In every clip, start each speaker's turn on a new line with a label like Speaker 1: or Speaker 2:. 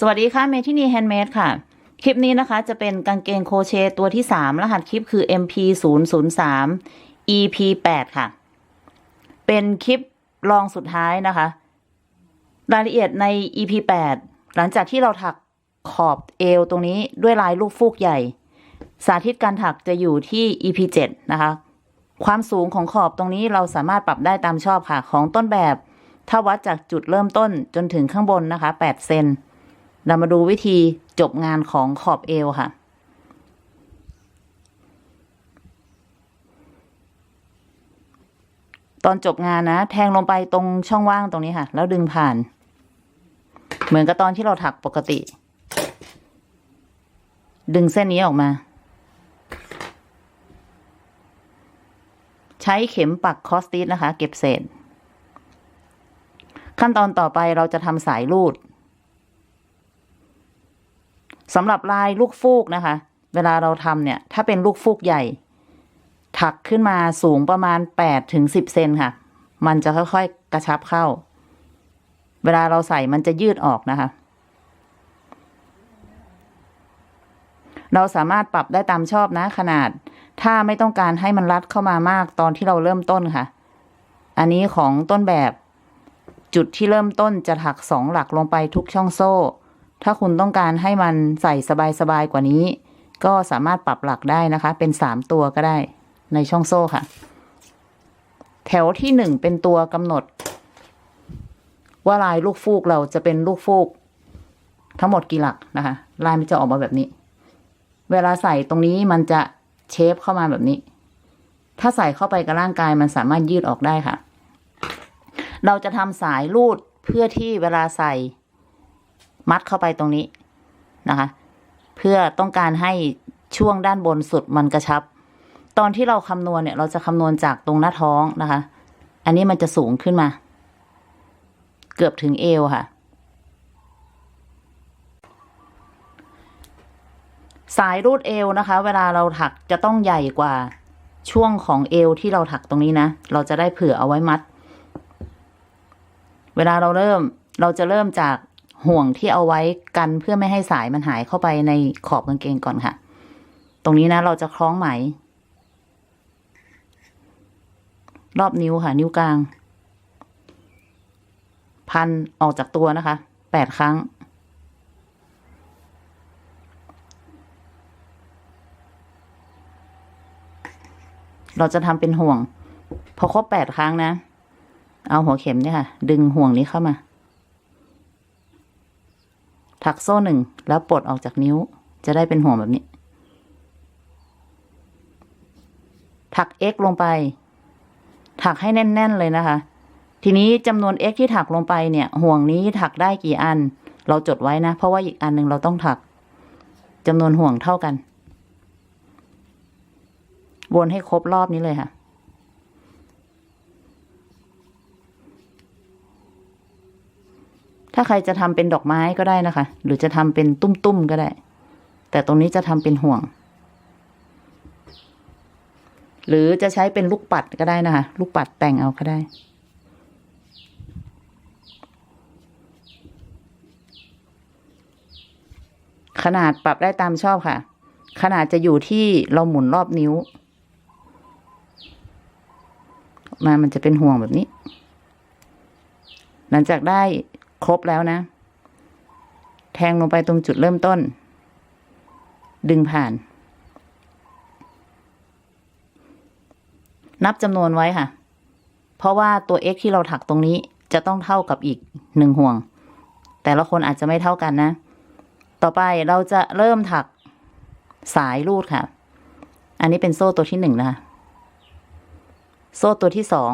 Speaker 1: สวัสดีค่ะเมทินีแฮนด์เมดค่ะ คลิปนี้นะคะจะเป็นกางเกงโคเชตตัวที่ 3 รหัสคลิปคือ MP 0 0 3 EP 8ค่ะ เป็นคลิปลองสุดท้ายนะคะ รายละเอียดใน EP 8 หลังจากที่เราถักขอบเอวตรงนี้ด้วยลายลูกฟูกใหญ่ สาธิตการถักจะอยู่ที่ EP 7 นะคะ ความสูงของขอบตรงนี้เราสามารถปรับได้ตามชอบค่ะ ของต้นแบบ ถ้าวัดจากจุดเริ่มต้นจนถึงข้างบนนะคะ 8 เซน เรามาดูวิธีจบงานของขอบเอวค่ะ ตอนจบงานนะ แทงลงไปตรงช่องว่างตรงนี้ค่ะ แล้วดึงผ่าน เหมือนกับตอนที่เราถักปกติ ดึงเส้นนี้ออกมา ใช้เข็มปักคอสติสนะคะ เก็บเศษ ขั้นตอนต่อไปเราจะทำสายรูด สำหรับลายลูกฟูกนะคะ เวลาเราทำเนี่ย ถ้าเป็นลูกฟูกใหญ่ ถักขึ้นมาสูงประมาณ8ถึง10เซนค่ะ มันจะค่อยๆกระชับเข้า เวลาเราใส่มันจะยืดออกนะคะ เราสามารถปรับได้ตามชอบนะขนาด ถ้าไม่ต้องการให้มันรัดเข้ามามากตอนที่เราเริ่มต้นค่ะ อันนี้ของต้นแบบจุดที่เริ่มต้นจะถักสองหลักลงไปทุกช่องโซ่ ถ้าคุณต้องการให้มันใส่สบายๆกว่านี้ ก็สามารถปรับหลักได้นะคะ เป็นสามตัวก็ได้ในช่องโซ่ค่ะ แถวที่หนึ่งเป็นตัวกำหนด ว่าลายลูกฟูกเราจะเป็นลูกฟูก ทั้งหมดกี่หลักนะคะ ลายมันจะออกมาแบบนี้ เวลาใส่ตรงนี้มันจะเชฟเข้ามาแบบนี้ ถ้าใส่เข้าไปกับร่างกายมันสามารถยืดออกได้ค่ะ เราจะทำสายรูดเพื่อที่เวลาใส่ มัดเข้าไปตรงนี้นะคะ เพื่อต้องการให้ช่วงด้านบนสุดมันกระชับ ตอนที่เราคำนวณเนี่ย เราจะคำนวณจากตรงหน้าท้องนะคะ อันนี้มันจะสูงขึ้นมา เกือบถึงเอวค่ะสายรูดเอวนะคะ เวลาเราถักจะต้องใหญ่กว่าช่วงของเอวที่เราถักตรงนี้นะ เราจะได้เผื่อเอาไว้มัด เวลาเราเริ่มเราจะเริ่มจาก ห่วงที่เอาไว้กันเพื่อไม่ให้สายมันหายเข้าไปในขอบกางเกงก่อนค่ะ ตรงนี้นะเราจะคล้องไหม รอบนิ้วค่ะ นิ้วกลาง พันออกจากตัวนะคะแปดครั้ง เราจะทำเป็นห่วง พอครบแปดครั้งนะ เอาหัวเข็มเนี่ยค่ะ ดึงห่วงนี้เข้ามา ถักโซ่หนึ่งแล้วปลดออกจากนิ้ว จะได้เป็นห่วงแบบนี้ ถัก x ลงไป ถักให้แน่น ๆ เลยนะคะ ทีนี้จำนวน x ที่ถักลงไปเนี่ย ห่วงนี้ถักได้กี่อัน เราจดไว้นะ เพราะว่าอีกอันหนึ่งเราต้องถักจำนวนห่วงเท่ากัน วนให้ครบรอบนี้เลยค่ะ ถ้าใครจะทำเป็นดอกไม้ก็ได้นะคะ หรือจะทำเป็นตุ้มๆก็ได้ แต่ตรงนี้จะทำเป็นห่วง หรือจะใช้เป็นลูกปัดก็ได้นะคะ ลูกปัดแต่งเอาก็ได้ขนาดปรับได้ตามชอบค่ะ ขนาดจะอยู่ที่เราหมุนรอบนิ้ว มามันจะเป็นห่วงแบบนี้ หลังจากได้ ครบแล้วนะ แทงลงไปตรงจุดเริ่มต้น ดึงผ่าน นับจำนวนไว้ค่ะ เพราะว่าตัว x ที่เราถักตรงนี้จะต้องเท่ากับอีกหนึ่งห่วง แต่ละคนอาจจะไม่เท่ากันนะ ต่อไปเราจะเริ่มถักสายรูดค่ะ อันนี้เป็นโซ่ตัวที่หนึ่งนะคะ โซ่ตัวที่สอง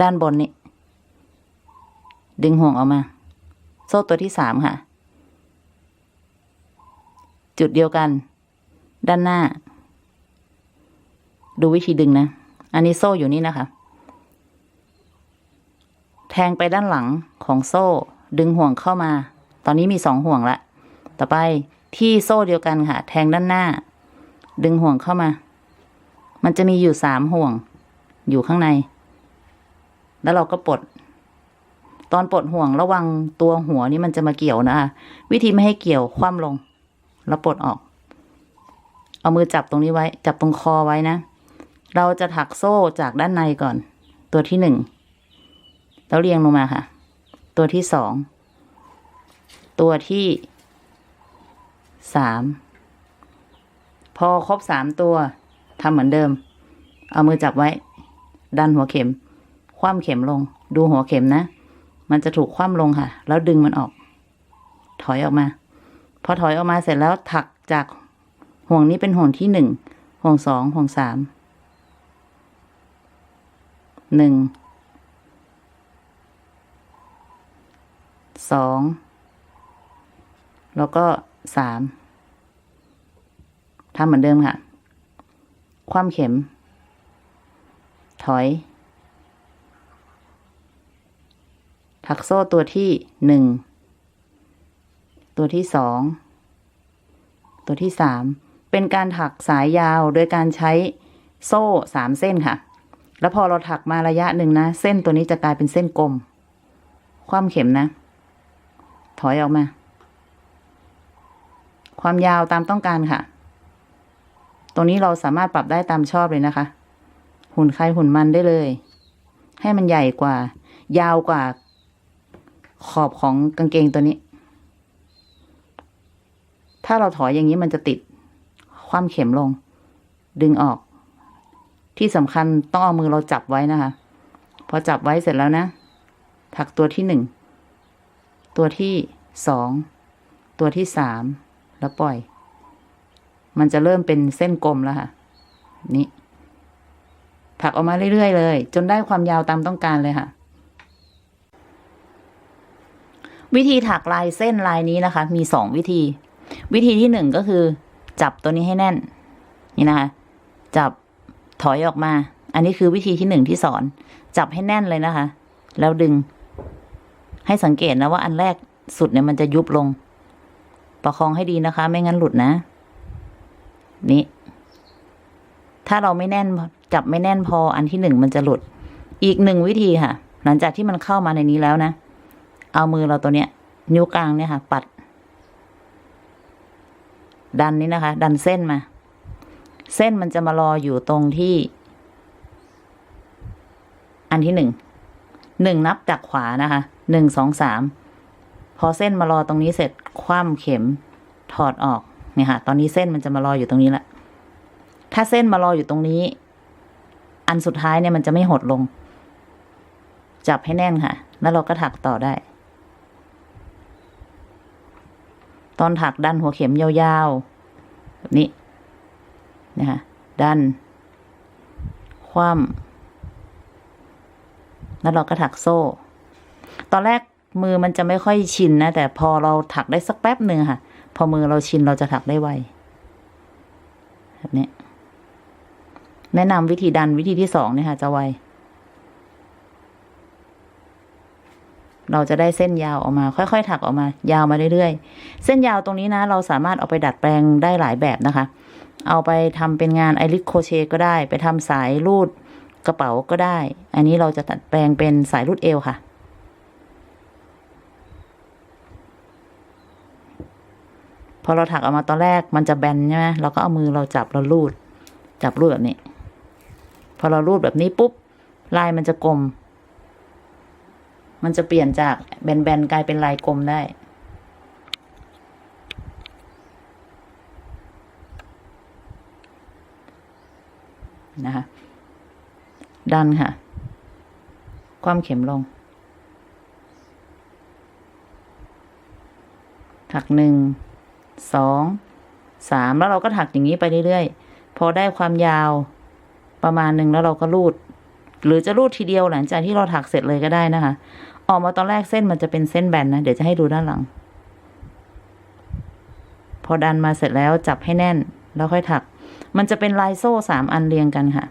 Speaker 1: ด้านบนนี้ ดึงห่วงออกมา โซ่ตัวที่สามค่ะ จุดเดียวกัน ด้านหน้า ดูวิธีดึงนะ อันนี้โซ่อยู่นี่นะคะ แทงไปด้านหลังของโซ่ ดึงห่วงเข้ามา ตอนนี้มีสองห่วงละ ต่อไปที่โซ่เดียวกันค่ะ แทงด้านหน้า ดึงห่วงเข้ามา มันจะมีอยู่สามห่วง อยู่ข้างใน แล้วเราก็ปลด ตอนปลดห่วงระวังตัวหัวนี่มันจะมาเกี่ยวนะคะวิธีไม่ให้เกี่ยวคว่ำลง แล้วปลดออก เอามือจับตรงนี้ไว้ จับตรงคอไว้นะ เราจะถักโซ่จากด้านในก่อน ตัวที่หนึ่งแล้วเรียงลงมาค่ะ ตัวที่สอง ตัวที่สาม พอครบสามตัวทำเหมือนเดิม เอามือจับไว้ ดันหัวเข็ม คว่ำเข็มลง ดูหัวเข็มนะ มันจะถูกคว่ำลงค่ะ แล้วดึงมันออก ถอยออกมา พอถอยออกมาเสร็จแล้วถักจากห่วงนี้เป็นห่วงที่หนึ่งห่วงสองห่วงสามหนึ่งสองแล้วก็สามทำเหมือนเดิมค่ะ คว่ำเข็ม ถอย ถักโซ่ตัวที่หนึ่ง ตัวที่สอง ตัวที่สาม เป็นการถักสายยาวโดยการใช้โซ่สามเส้นค่ะ แล้วพอเราถักมาระยะหนึ่งนะ เส้นตัวนี้จะกลายเป็นเส้นกลม คว่ำเข็มนะ ถอยออกมา ความยาวตามต้องการค่ะ ตรงนี้เราสามารถปรับได้ตามชอบเลยนะคะ หุ่นใครหุ่นมันได้เลย ให้มันใหญ่กว่า ยาวกว่า ขอบของกางเกงตัวนี้ ถ้าเราถอยอย่างนี้มันจะติดคว่ำเข็มลง ดึงออก ที่สำคัญต้องเอามือเราจับไว้นะคะ พอจับไว้เสร็จแล้วนะ ถักตัวที่หนึ่ง ตัวที่สอง ตัวที่สาม แล้วปล่อย มันจะเริ่มเป็นเส้นกลมแล้วค่ะ นี่ ถักออกมาเรื่อยๆเลย จนได้ความยาวตามต้องการเลยค่ะ วิธีถักลายเส้นลายนี้นะคะ มีสองวิธี วิธีที่หนึ่งก็คือ จับตัวนี้ให้แน่น นี่นะคะ จับถอยออกมา อันนี้คือวิธีที่หนึ่งที่สอน จับให้แน่นเลยนะคะ แล้วดึง ให้สังเกตนะว่าอันแรกสุดเนี่ยมันจะยุบลง ประคองให้ดีนะคะ ไม่งั้นหลุดนะ นี่ ถ้าเราไม่แน่น จับไม่แน่นพออันที่หนึ่งมันจะหลุด อีกหนึ่งวิธีค่ะ หลังจากที่มันเข้ามาในนี้แล้วนะ เอามือเราตัวเนี้ย นิ้วกลางเนี่ยค่ะ ปัด ดันนี้นะคะ ดันเส้นมา เส้นมันจะมารออยู่ตรงที่ อันที่หนึ่ง หนึ่งนับจากขวานะคะ หนึ่งสองสาม พอเส้นมารอตรงนี้เสร็จ คว่ำเข็ม ถอดออก เนี่ยค่ะ ตอนนี้เส้นมันจะมารออยู่ตรงนี้ละ ถ้าเส้นมารออยู่ตรงนี้ อันสุดท้ายเนี่ยมันจะไม่หดลงจับให้แน่นค่ะ แล้วเราก็ถักต่อได้ ตอนถักดันหัวเข็มยาวๆแบบนี้นะคะดัน คว่ำแล้วเราก็ถักโซ่ ตอนแรกมือมันจะไม่ค่อยชินนะ แต่พอเราถักได้สักแป๊บหนึ่งค่ะ พอมือเราชินเราจะถักได้ไวแบบนี้ แนะนำวิธีดันวิธีที่สองเนี่ยค่ะจะไว เราจะได้เส้นยาวออกมา ค่อยๆ ถักออกมา ยาวมาเรื่อยๆ เส้นยาวตรงนี้นะ เราสามารถเอาไปดัดแปลงได้หลายแบบนะคะ เอาไปทำเป็นงานไอริสโคเชก็ได้ ไปทำสายรูดกระเป๋าก็ได้ อันนี้เราจะดัดแปลงเป็นสายรูดเอวค่ะ พอเราถักออกมาตอนแรกมันจะแบนใช่ไหมเราก็เอามือเราจับเราลูด จับรูดแบบนี้ พอเรารูดแบบนี้ปุ๊บลายมันจะกลม มันจะเปลี่ยนจากแบนๆกลายเป็นลายกลมได้ นะคะดันค่ะ ความเข็มลง ถักหนึ่ง สอง สาม แล้วเราก็ถักอย่างนี้ไปเรื่อยๆ พอได้ความยาวประมาณหนึ่งแล้วเราก็รูด หรือจะรูดทีเดียวหลังจากที่เราถักเสร็จเลยก็ได้นะคะ ออกมาตอนแรกเส้นมันจะเป็นเส้นแบนนะ เดี๋ยวจะให้ดูด้านหลัง พอดันมาเสร็จแล้วจับให้แน่น แล้วค่อยถัก มันจะเป็นลายโซ่สามอันเรียงกันค่ะ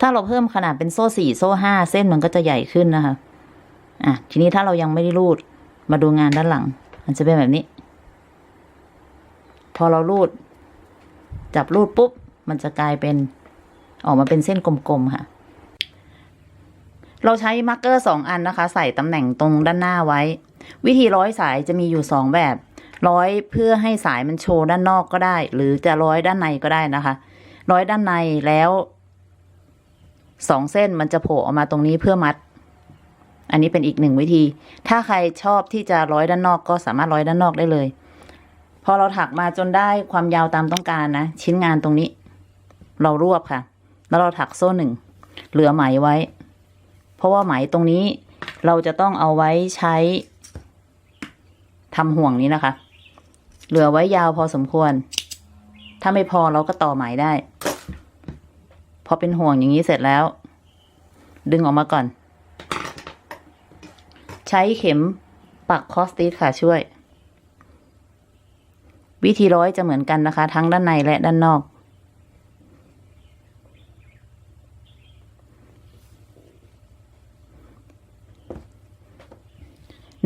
Speaker 1: ถ้าเราเพิ่มขนาดเป็นโซ่สี่โซ่ห้าเส้นมันก็จะใหญ่ขึ้นนะคะ อะ ทีนี้ถ้าเรายังไม่ได้รูด มาดูงานด้านหลัง มันจะเป็นแบบนี้ พอเรารูด จับรูดปุ๊บ มันจะกลายเป็น ออกมาเป็นเส้นกลมๆค่ะ เราใช้มาร์กเกอร์สองอันนะคะ ใส่ตำแหน่งตรงด้านหน้าไว้ วิธีร้อยสายจะมีอยู่สองแบบ ร้อยเพื่อให้สายมันโชว์ด้านนอกก็ได้ หรือจะร้อยด้านในก็ได้นะคะ ร้อยด้านในแล้วสองเส้นมันจะโผล่ออกมาตรงนี้เพื่อมัด อันนี้เป็นอีกหนึ่งวิธี ถ้าใครชอบที่จะร้อยด้านนอกก็สามารถร้อยด้านนอกได้เลย พอเราถักมาจนได้ความยาวตามต้องการนะ ชิ้นงานตรงนี้ เรารวบค่ะ แล้วเราถักโซ่หนึ่งเหลือไหมไว้ เพราะว่าไหมตรงนี้เราจะต้องเอาไว้ใช้ทำห่วงนี้นะคะ เหลือไว้ยาวพอสมควร ถ้าไม่พอเราก็ต่อไหมได้ พอเป็นห่วงอย่างนี้เสร็จแล้ว ดึงออกมาก่อน ใช้เข็มปักคอสติสค่ะช่วย วิธีร้อยจะเหมือนกันนะคะ ทั้งด้านในและด้านนอก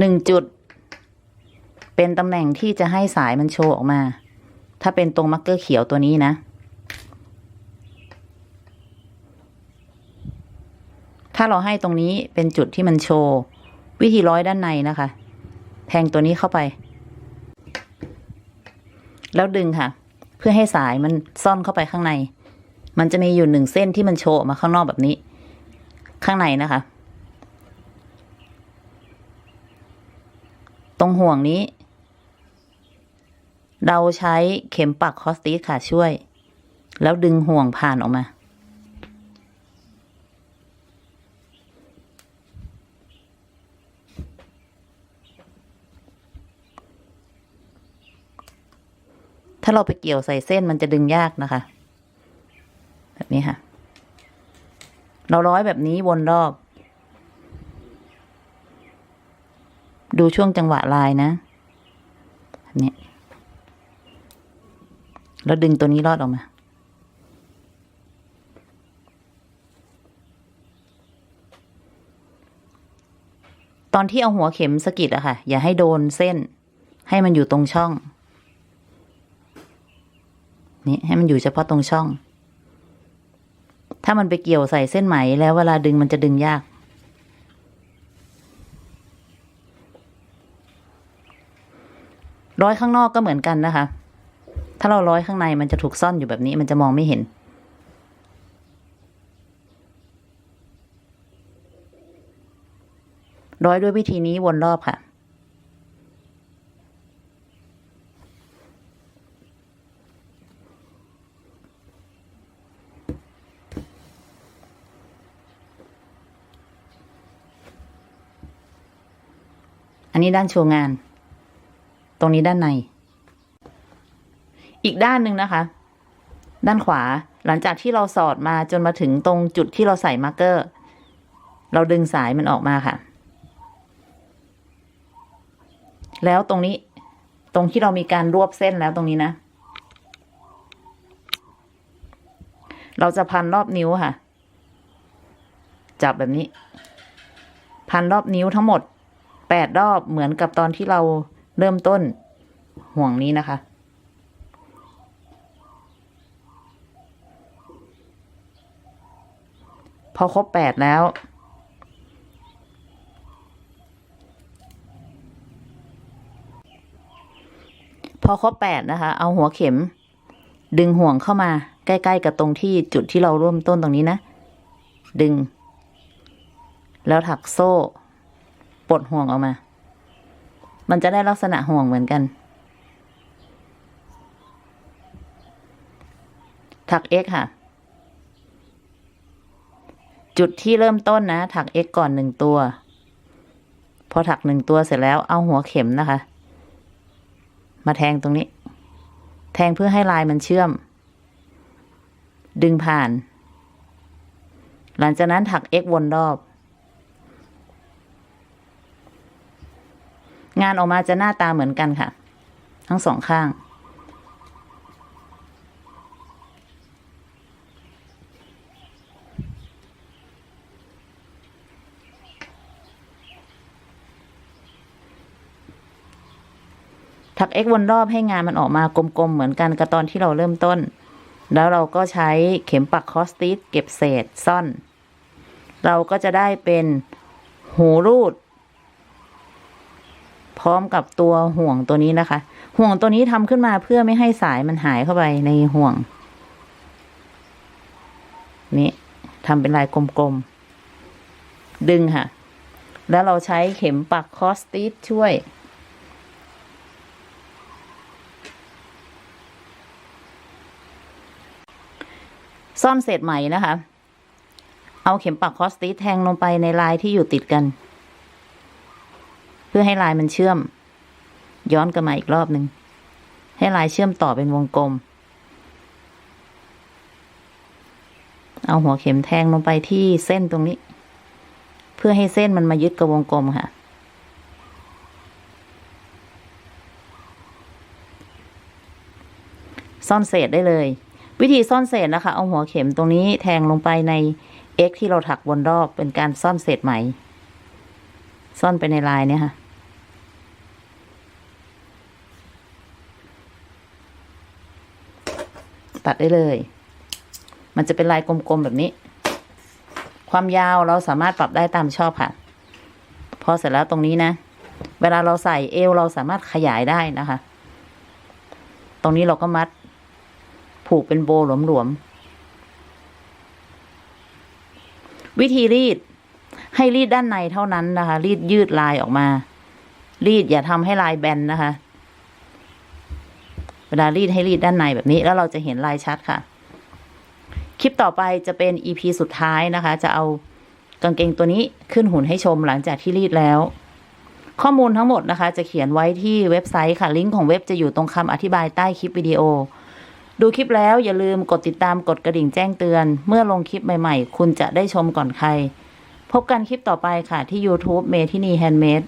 Speaker 1: หนึ่งจุด เป็นตำแหน่งที่จะให้สายมันโชว์ออกมา ถ้าเป็นตรงมักเกอร์เขียวตัวนี้นะ ถ้าเราให้ตรงนี้เป็นจุดที่มันโชว์ วิธีร้อยด้านในนะคะ แทงตัวนี้เข้าไป แล้วดึงค่ะ เพื่อให้สายมันซ่อนเข้าไปข้างใน มันจะมีอยู่หนึ่งเส้นที่มันโชว์ออกมาข้างนอกแบบนี้ ข้างในนะคะ ตรงห่วงนี้ เราใช้เข็มปักคอสติสค่ะช่วย แล้วดึงห่วงผ่านออกมาถ้าเราไปเกี่ยวใส่เส้นมันจะดึงยากนะคะ แบบนี้ค่ะ เราร้อยแบบนี้วนรอบ ดูช่วงจังหวะลายนะแบบนี้แล้วดึงตัวนี้รอดออกมาตอนที่เอาหัวเข็มสกิดอะค่ะ อย่าให้โดนเส้น ให้มันอยู่ตรงช่อง นี่ให้มันอยู่เฉพาะตรงช่อง ถ้ามันไปเกี่ยวใส่เส้นไหมแล้วเวลาดึงมันจะดึงยาก ร้อยข้างนอกก็เหมือนกันนะคะ ถ้าเราร้อยข้างในมันจะถูกซ่อนอยู่แบบนี้มันจะมองไม่เห็น ร้อยด้วยวิธีนี้วนรอบค่ะอันนี้ด้านโชว์งาน ตรงนี้ด้านใน อีกด้านหนึ่งนะคะ ด้านขวาหลังจากที่เราสอดมาจนมาถึงตรงจุดที่เราใส่มาร์กเกอร์ เราดึงสายมันออกมาค่ะ แล้วตรงนี้ตรงที่เรามีการรวบเส้นแล้วตรงนี้นะ เราจะพันรอบนิ้วค่ะ จับแบบนี้ พันรอบนิ้วทั้งหมดแปดรอบเหมือนกับตอนที่เรา เริ่มต้นห่วงนี้นะคะ พอครบแปดแล้ว พอครบแปดนะคะ เอาหัวเข็ม ดึงห่วงเข้ามาใกล้ๆกับตรงที่จุดที่เราเริ่มต้นตรงนี้นะ ดึง แล้วถักโซ่ ปลดห่วงออกมา มันจะได้ลักษณะห่วงเหมือนกัน ถัก x ค่ะ จุดที่เริ่มต้นนะ ถัก x ก่อนหนึ่งตัว พอถักหนึ่งตัวเสร็จแล้วเอาหัวเข็มนะคะ มาแทงตรงนี้ แทงเพื่อให้ลายมันเชื่อม ดึงผ่าน หลังจากนั้นถัก x วนรอบ งานออกมาจะหน้าตาเหมือนกันค่ะ ทั้งสองข้าง ถัก x วนรอบให้งานมันออกมากลมๆ เหมือนกันกับตอนที่เราเริ่มต้น แล้วเราก็ใช้เข็มปักคอสติสเก็บเศษซ่อน เราก็จะได้เป็นหูรูด พร้อมกับตัวห่วงตัวนี้นะคะ ห่วงตัวนี้ทำขึ้นมาเพื่อไม่ให้สายมันหายเข้าไปในห่วง นี่ทำเป็นลายกลมๆ ดึงค่ะ แล้วเราใช้เข็มปักคอสติสช่วยซ่อนเศษไหมนะคะ เอาเข็มปักคอสติสแทงลงไปในลายที่อยู่ติดกัน เพื่อให้ลายมันเชื่อม ย้อนกลับมาอีกรอบหนึ่งให้ลายเชื่อมต่อเป็นวงกลม เอาหัวเข็มแทงลงไปที่เส้นตรงนี้ เพื่อให้เส้นมันมายึดกับวงกลมค่ะ ซ่อนเศษได้เลย วิธีซ่อนเศษนะคะ เอาหัวเข็มตรงนี้แทงลงไปใน x ที่เราถักบนรอบเป็นการซ่อนเศษไหม ซ่อนไปในลายเนี่ยค่ะ ตัดได้เลย มันจะเป็นลายกลมๆแบบนี้ ความยาวเราสามารถปรับได้ตามชอบค่ะ พอเสร็จแล้วตรงนี้นะ เวลาเราใส่เอวเราสามารถขยายได้นะคะ ตรงนี้เราก็มัด ผูกเป็นโบหลวมๆ วิธีรีด ให้รีดด้านในเท่านั้นนะคะ รีดยืดลายออกมา รีดอย่าทำให้ลายแบนนะคะ เวลารีดให้รีดด้านในแบบนี้ แล้วเราจะเห็นลายชัดค่ะ คลิปต่อไปจะเป็น EP สุดท้ายนะคะ จะเอากางเกงตัวนี้ขึ้นหุ่นให้ชมหลังจากที่รีดแล้ว ข้อมูลทั้งหมดนะคะ จะเขียนไว้ที่เว็บไซต์ค่ะ ลิงก์ของเว็บจะอยู่ตรงคำอธิบายใต้คลิปวิดีโอ ดูคลิปแล้วอย่าลืมกดติดตามกดกระดิ่งแจ้งเตือน เมื่อลงคลิปใหม่ๆ คุณจะได้ชมก่อนใคร พบกันคลิปต่อไปค่ะที่ YouTube เมทินีแฮนด์เมด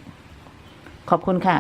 Speaker 1: ขอบคุณค่ะ